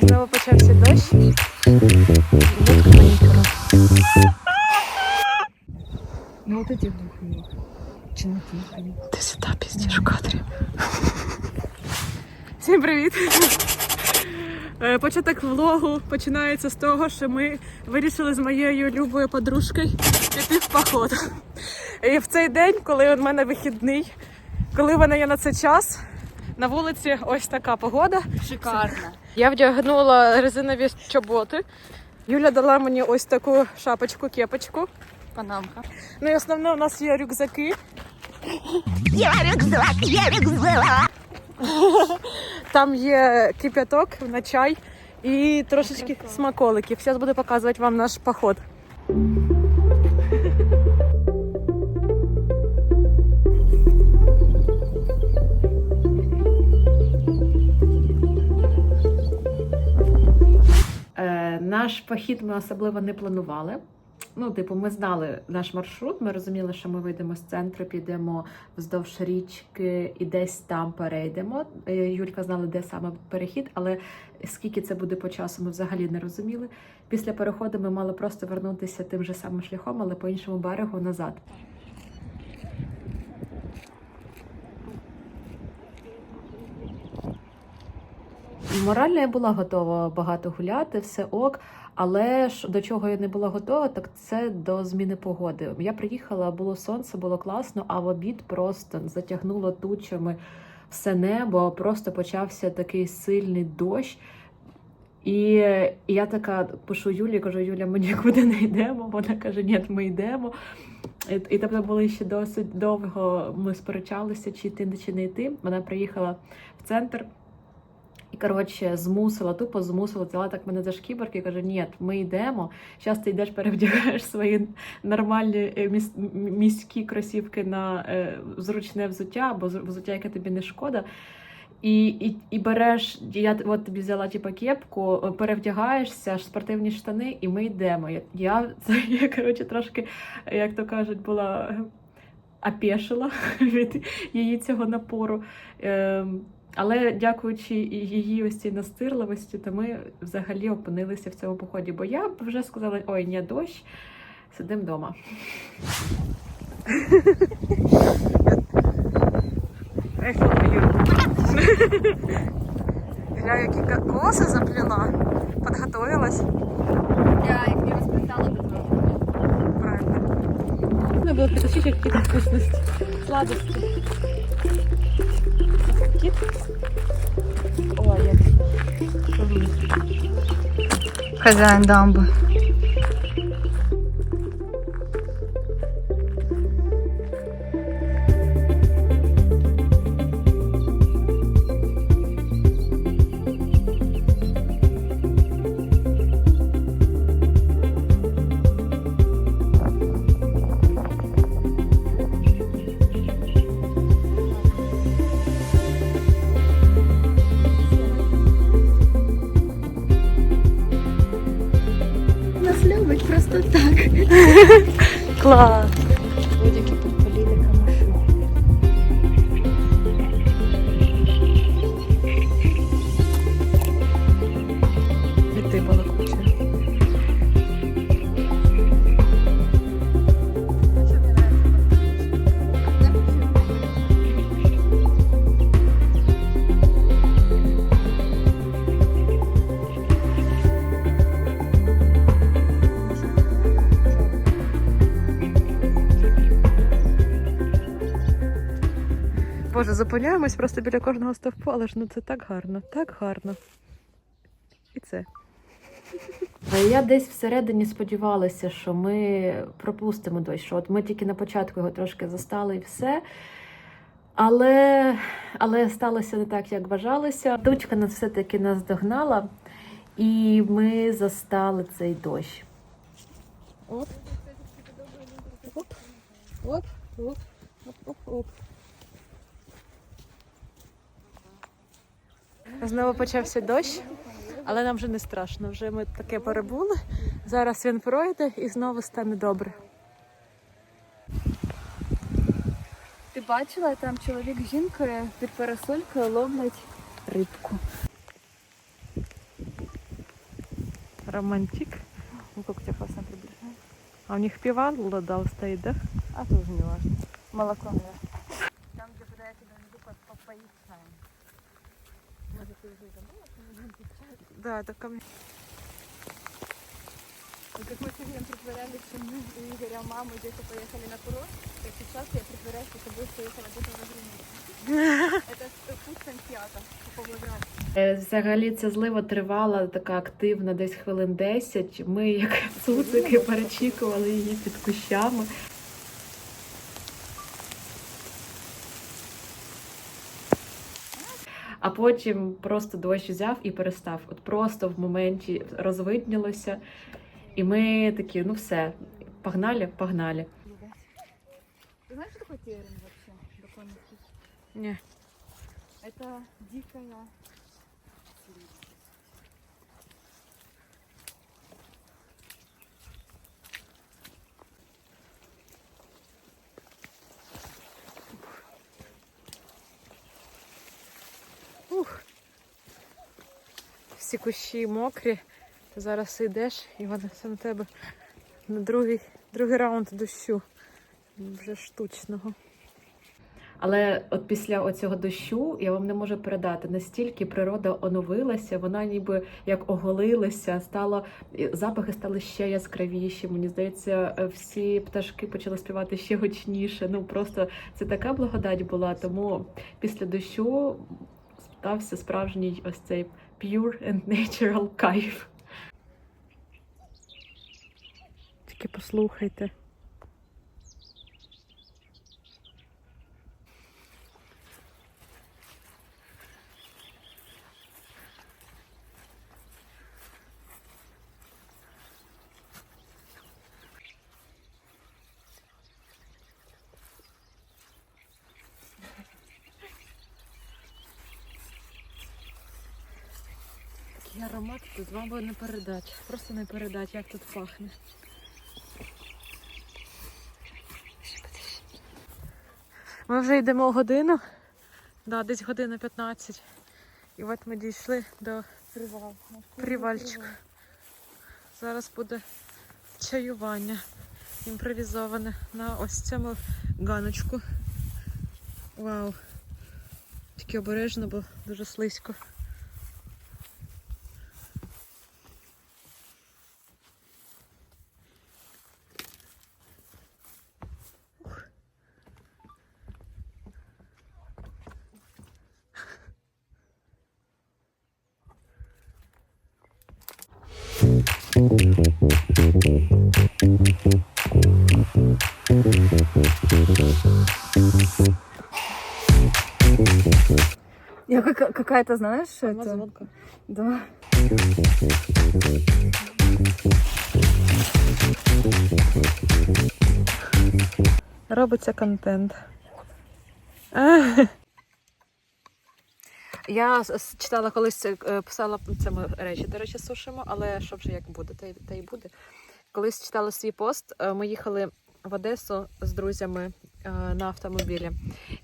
Знову почався дощ. Ну от эти глухие. Чи не ті? Ти сюди піздіш в кадрі. Всім привіт! Е, Початок влогу починається з того, що ми вирішили з моєю любою подружкою піти в поход. І в цей день, коли у мене вихідний, коли в мене є на це час, на вулиці ось така погода. Шикарно. Я вдягнула резинові чоботи. Юля дала мені ось таку шапочку, кепочку. Панамка. Ну і основне у нас є рюкзаки. Я рюкзак, я рюкзак. Там є кип'яток на чай і трошечки смаколиків. Зараз буду показувати вам наш поход. Наш похід ми особливо не планували. Ну, типу, ми знали наш маршрут, ми розуміли, що ми вийдемо з центру, підемо вздовж річки і десь там перейдемо. Е, Юлька знала, де саме перехід, але скільки це буде по часу, ми взагалі не розуміли. Після переходу ми мали просто вернутися тим же самим шляхом, але по іншому берегу назад. Морально я була готова багато гуляти, все ок. Але ж до чого я не була готова, так це до зміни погоди. Я приїхала, було сонце, було класно, а в обід просто затягнуло тучами все небо. Просто почався такий сильний дощ. І, я така пишу Юлі, кажу, Юля, ми нікуди не йдемо. Вона каже, ні, ми йдемо. І, і тобто були ще досить довго. Ми сперечалися, чи йти, чи не йти. Вона приїхала в центр. І коротше, змусила, тупо змусила, взяла так мене за шкібарки і каже: Ні, ми йдемо. Зараз ти йдеш, перевдягаєш свої нормальні е, міс- міські кросівки на е, зручне взуття, або взуття, яке тобі не шкода. І, і, і береш, я от тобі взяла типу, кепку, е, перевдягаєшся, спортивні штани, і ми йдемо. Я, я, я коротше, трошки, як то кажуть, була опешила від її цього напору. Ем, але дякуючи її ось цій настирливості, то ми взагалі опинилися в цьому поході. Бо я б вже сказала: ой, ні, дощ, сидимо вдома. Гля, які коси заплела. Подготовилась. Я як не розпитала до того. Правильно. Нужно было притащить какие-то вкусности, сладости. Кит. Ой, я... Хазяїн дамби. Клас. Зупиняємось просто біля кожного стовпу, але ж ну це так гарно, так гарно. І це. Я десь всередині сподівалася, що ми пропустимо дощ. Що от ми тільки на початку його трошки застали і все. Але, але сталося не так, як вважалося. Тучка нас все-таки нас догнала, і ми застали цей дощ. Оп. Оп. Оп. Оп. Оп. Оп. Оп. Знову почався дощ, але нам вже не страшно. Вже ми таке перебули. Зараз він пройде і знову стане добре. Ти бачила, там чоловік з жінкою під парасолькою ловлять рибку. Романтик. Ну, как тебя классно приближает. А у них пивал ладал стоит, да? А тоже не важно. Молоко, наверное. Да, это ко мне. И как мы сегодня притворялись, что мы у Игоря мамы где-то поехали на курорт, так сейчас я притворяюсь, что тобой что ехала где-то на Гринвуд. Это путь Сантьяго, по Волгограду. Е, Взагалі ця злива тривала така активна, десь хвилин 10. Ми, як цуцики, перечікували її під кущами. А потім просто дощ взяв і перестав. От просто в моменті розвиднілося. І ми такі, ну все, погнали, погнали. Ты знаешь, что такое терен вообще? Доконный птиц? Ні. Это дикая Всі кущі мокрі. Ти зараз йдеш і воно все на тебе на другий, другий раунд дощу. Вже штучного. Але от після оцього дощу я вам не можу передати, настільки природа оновилася, вона ніби як оголилася, стало запахи стали ще яскравіші. Мені здається, всі пташки почали співати ще гучніше. Ну просто це така благодать була. Тому після дощу стався справжній ось цей pure and natural кайф. Тільки послухайте. Тут з вами не передати. Просто не передати, як тут пахне. Ми вже йдемо годину. Да, десь година 15. І от ми дійшли до привал. привальчика. Зараз буде чаювання імпровізоване на ось цьому ганочку. Вау. Тільки обережно, бо дуже слизько. Я как- какая-то, знаешь, это... Амазонка. Да. Робиться контент. Я читала колись, е, писала це ми речі, до речі, сушимо, але що вже як буде, та й, та й буде. Колись читала свій пост. е, Ми їхали в Одесу з друзями е, на автомобілі.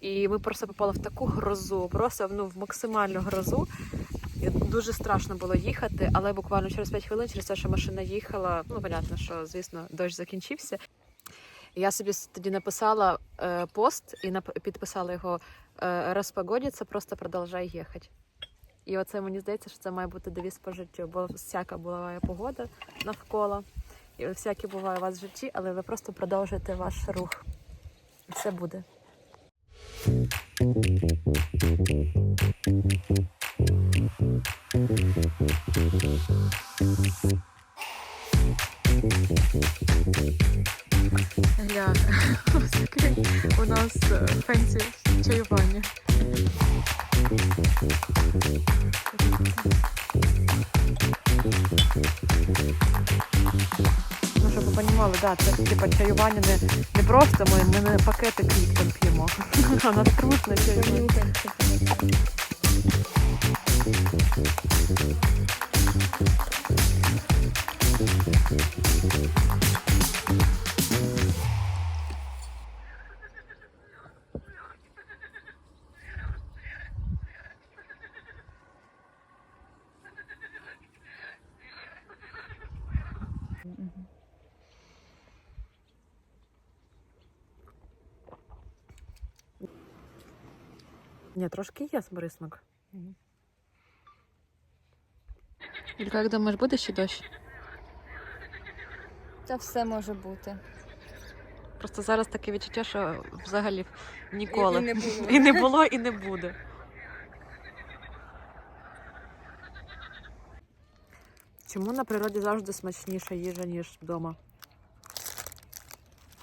І ми просто попали в таку грозу, просто ну, в максимальну грозу. Дуже страшно було їхати, але буквально через 5 хвилин, через те, що машина їхала, ну, понятно, що, звісно, дощ закінчився. Я собі тоді написала пост і підписала його «Розпогодиться, просто продовжай їхати. І оце мені здається, що це має бути девіз по життю, бо всяка буває погода навколо, і всяке буває у вас в житті, але ви просто продовжуєте ваш рух. І все буде. Гля, ось у нас е, фенсі чаювання. Ну, щоб ви розуміли, да, це типа чаювання не, не просто ми, ми не пакети квітком п'ємо, а наструтне чаювання. Ні, трошки є. Мгм. Ілька, як думаєш, буде ще дощ? Це все може бути. Просто зараз таке відчуття, що взагалі ніколи. І не було. І не було, і не буде. Чому на природі завжди смачніша їжа, ніж вдома?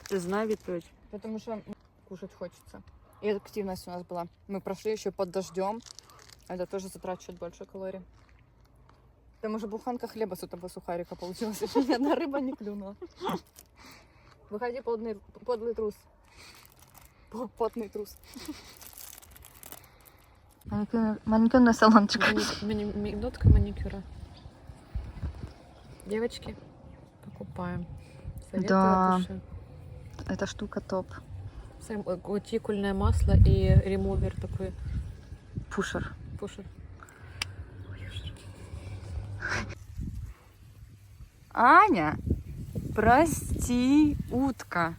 Ти знаєш відповідь? Потому что кушать хочется. И активность у нас была. Мы прошли еще под дождем. Это тоже затрачивает больше калорий. Там уже буханка хлеба с этого сухарика получилась. Еще ни одна рыба не клюнула. Выходи, подлый, подлый трус. По- Потный трус. Маникюрный салончик. Минутка маникюра. Девочки, покупаем. Советую Да. Эта штука топ. Це кутикульное масло и ремувер такой Пушер. пушер. Аня, прости, утка.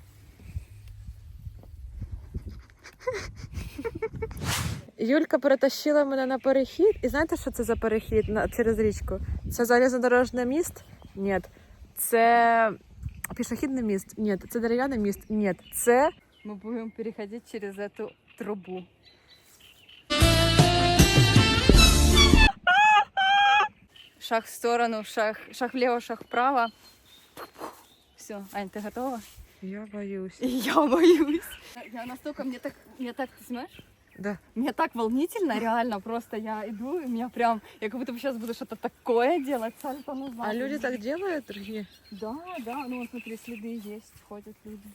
Юлька перетащила мене на перехід. І знаєте, що це за перехід на, через річку? Це залізнодорожний міст? Ні. Це пішохідний міст? Ні. Це дерев'яний міст? Ні. Це Мы будем переходить через эту трубу. Шаг в сторону, шаг, шаг влево, шаг вправо. Все, Ань, ты готова? я боюсь. Я боюсь. Я настолько, мне так, мне так, ты знаешь? Да. Мне так волнительно, реально, просто я иду, и меня прям, я как будто бы сейчас буду что-то такое делать, сальто назад. А люди так делают, другие? Да, да, ну вот смотри, следы есть, ходят люди.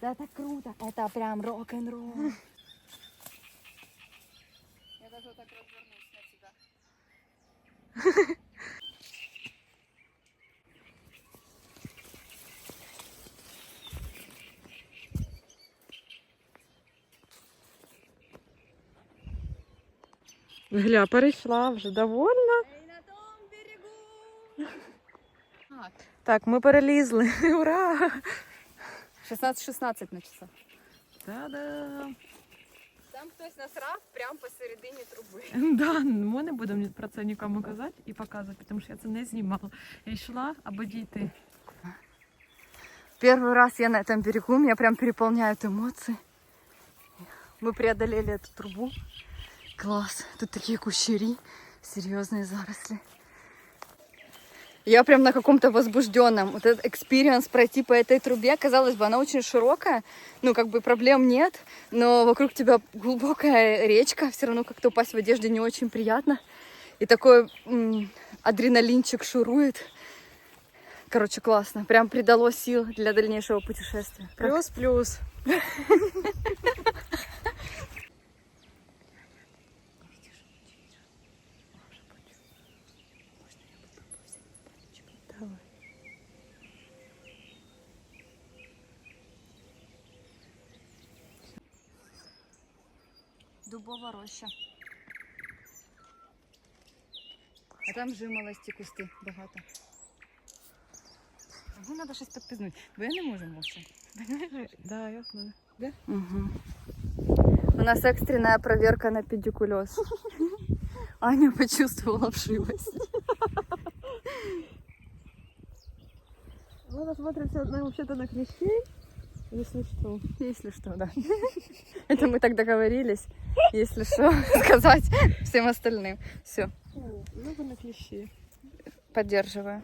Да, это круто, это прям рок-н-ролл. Я даже вот так развернусь на тебя. Гля, перейшла вже довольна. Эй, на том берегу! Так, Так, ми перелізли. Ура! 16-16 на часах. Та-да! Там хтось насрав прямо посередині труби. Да, ми не будемо про це нікому казати і показувати, тому що я це не знімала. Я йшла аби дійти. Первый раз я на этом берегу, меня прям переполняют эмоции. Мы преодолели эту трубу. Класс. Тут такие кущери, серьезные заросли. Я прям на каком-то возбужденном. Вот этот экспириенс пройти по этой трубе, казалось бы, она очень широкая, ну как бы проблем нет, но вокруг тебя глубокая речка, все равно как-то упасть в одежде не очень приятно. И такой м, адреналинчик шурует. Короче, классно. Прям придало сил для дальнейшего путешествия. Плюс-плюс. Дубова роща. А там жимолості кусти багато. Ага, треба щось підпизнути, бо я не можу мовчати. Да, я знаю. Угу. У нас экстренная проверка на педикулез. Аня почувствовала вшивость. Мы посмотримся на, вообще-то на клещей, если что. Если что, да. Это мы так договорились. Если что, сказать всем остальным. Все, Ну, на клещи. поддерживаю.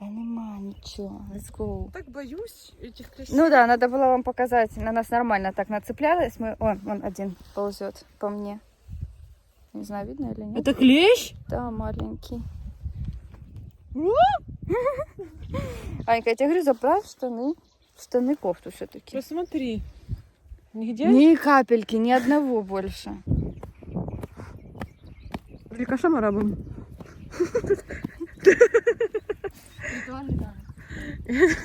Да нема ничего. Let's go. Так боюсь этих клещей. Ну да, надо было вам показать. На нас нормально так нацеплялась. Мы... О, вон один ползет по мне. Не знаю, видно или нет. Это клещ? Да, маленький. Анька, я тебе говорю, заправь штаны. Штаны кофту все-таки. Посмотри. Нигде? Ни капельки, ни одного больше. Вілька, що ми робимо? Ритуальный танец.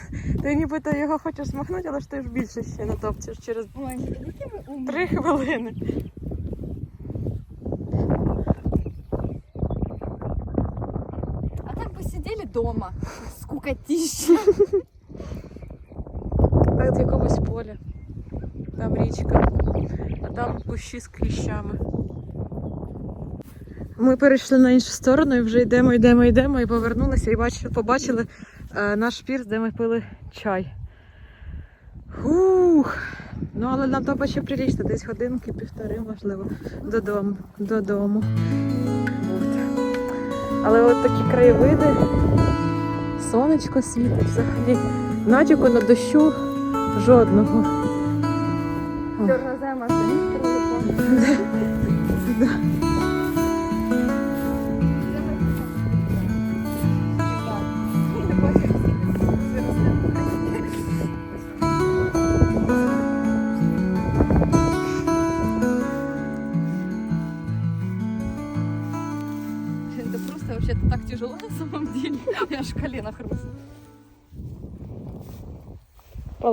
Ти нібито його хочеш смахнути, але ж ти ж більше ще натопчеш через Ой, какие вы умные. три хвилини. А так бы сидели дома. Скукотища. Так в якомусь полі. Там річка. а там кущі з кліщами. Ми перейшли на іншу сторону і вже йдемо, йдемо, йдемо і повернулися і бачили, побачили е, наш пірс, де ми пили чай. Фух. Ну, але нам треба ще прилічно, десь годинки, півтори, можливо, додому. додому. Але от такі краєвиди, сонечко світить взагалі. Натяку на дощу жодного.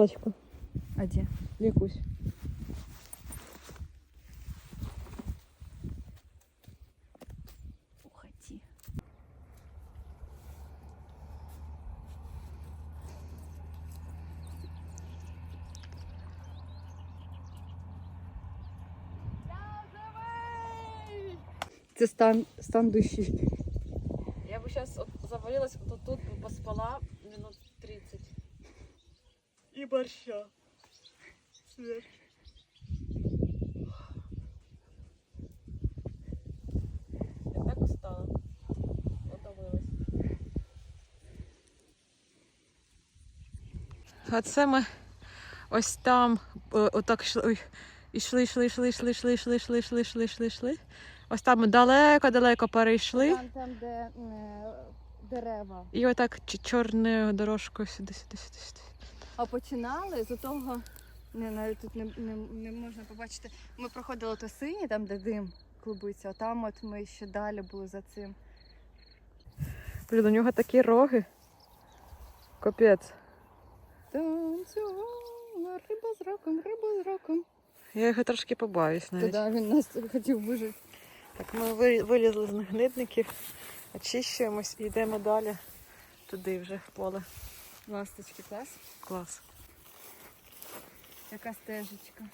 Палочку, А где? якусь. Уходи. Це стан, стан душі. Я бы сейчас завалилась вот тут, бы поспала минут 30. И борща. Я так устала. Утомилась. А це ми ось там, е, отак йшли, ой, йшли, йшли, йшли, йшли, йшли, йшли, йшли, йшли, йшли, йшли, йшли. Ось там далеко-далеко перейшли. Там, там де е, дерева. І отак чорною дорожкою сюди, сюди, сюди, сюди. А починали з того, не, навіть тут не, не, не можна побачити. Ми проходили то синє, там де дим клубиться, а там от ми ще далі були за цим. Блін, у нього такі роги. Капець. Танцювала риба з роком, риба з роком. Я його трошки побаюсь навіть. Туди він нас хотів вижити. Так, ми вилізли з нагнитників, очищуємось і йдемо далі. Туди вже в поле. Ласточки, клас. Клас. Яка стежечка.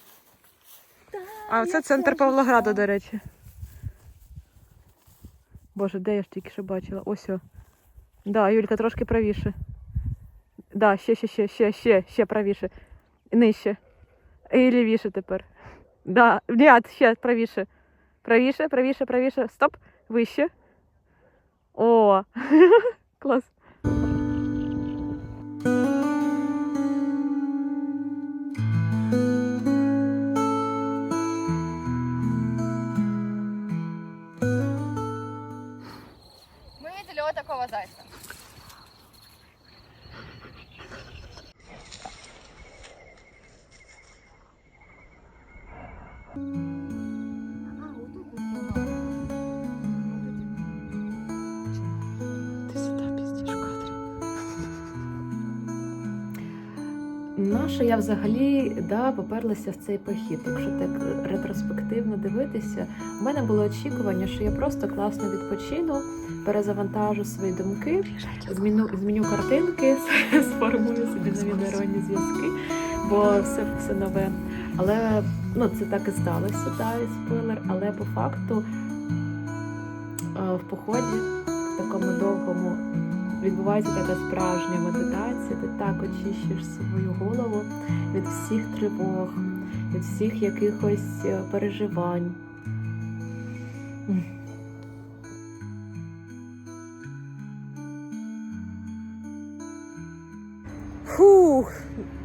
А це центр Павлограда, до речі. Боже, де я ж тільки що бачила? Ось о. Да, Юлька, трошки правіше. Да, ще, ще, ще, ще, ще, ще правіше. Нижче. І лівіше тепер. Да, ні, ще правіше. Правіше, правіше, правіше. Стоп. Вище. О, клас. зайця. Наша я взагалі да, поперлася в цей похід. Якщо так ретроспективно дивитися, у мене було очікування, що я просто класно відпочину, перезавантажу свої думки, зміню, зміню картинки, сформую собі нові нейронні зв'язки, бо все, все нове. Але ну, це так і сталося, да, і спойлер. Але по факту е, в поході, в такому довгому, відбувається така справжня медитація. Ти так очищуєш свою голову від всіх тривог, від всіх якихось е, переживань. Фух,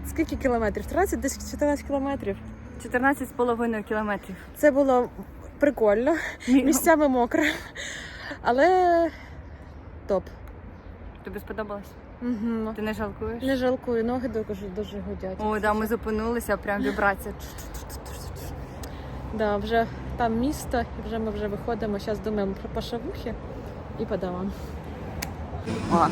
скільки кілометрів? 13, десь 14 кілометрів. 14 з половиною кілометрів. Це було прикольно, місцями мокро, але. Тобі сподобалось? Угу. Ти не жалкуєш? Не жалкую, ноги дуже дуже гудять. О, да, ми зупинилися, прям вібрація. Да, вже там місто, і вже ми вже виходимо. Зараз думаємо про пашавухи і подавам. О,